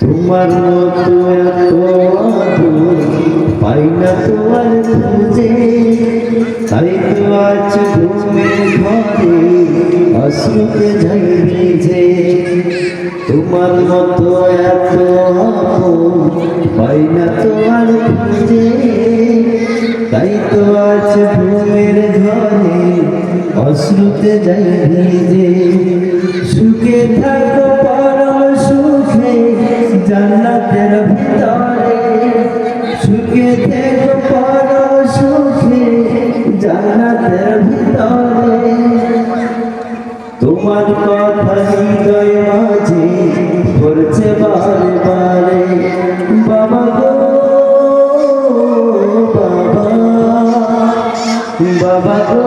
তোমার মতো পাই না তোমার খুঁজে। তাই তো আজ ঘুমে ঘরে অশ্রুতে যাই ভিজে। তোমার মতো এত পাই না তোমার খুঁজে। তাই তো আজ ঘুমের ঘরে অশ্রুতে যাই ভিজে। সুখে থাকো পরম সুখে জান্নাতের ভিতরে। সুখে থেকো পরম সুখে জান্নাতের ভিতরে। তোমার কথা হৃদয় মাঝে পড়ছে বারে বারে বাবা গো, বাবা। বাবা গো,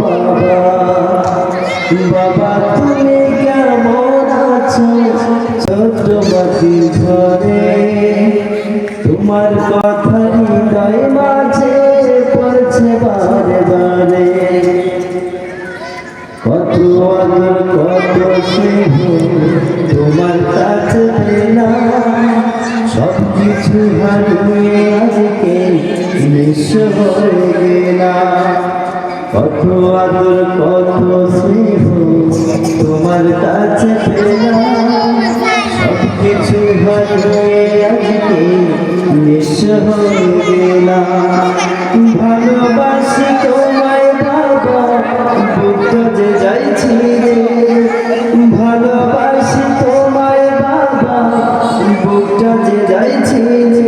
বাবা। বাবা, তুমি কেমন আছো? ছোট মাটি ঘরে তোমার কথা হয়ে গেলাম কত আদর কত স্নেহ, তোমার কাছে পেলাম। সব কিছু হারিয়ে আজকে নিঃস্ব হয়ে গেলাম ভালোবাসি তোমায় বাবা বুকটা যে যাইছি যে যাইছি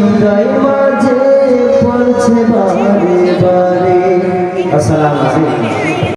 Daima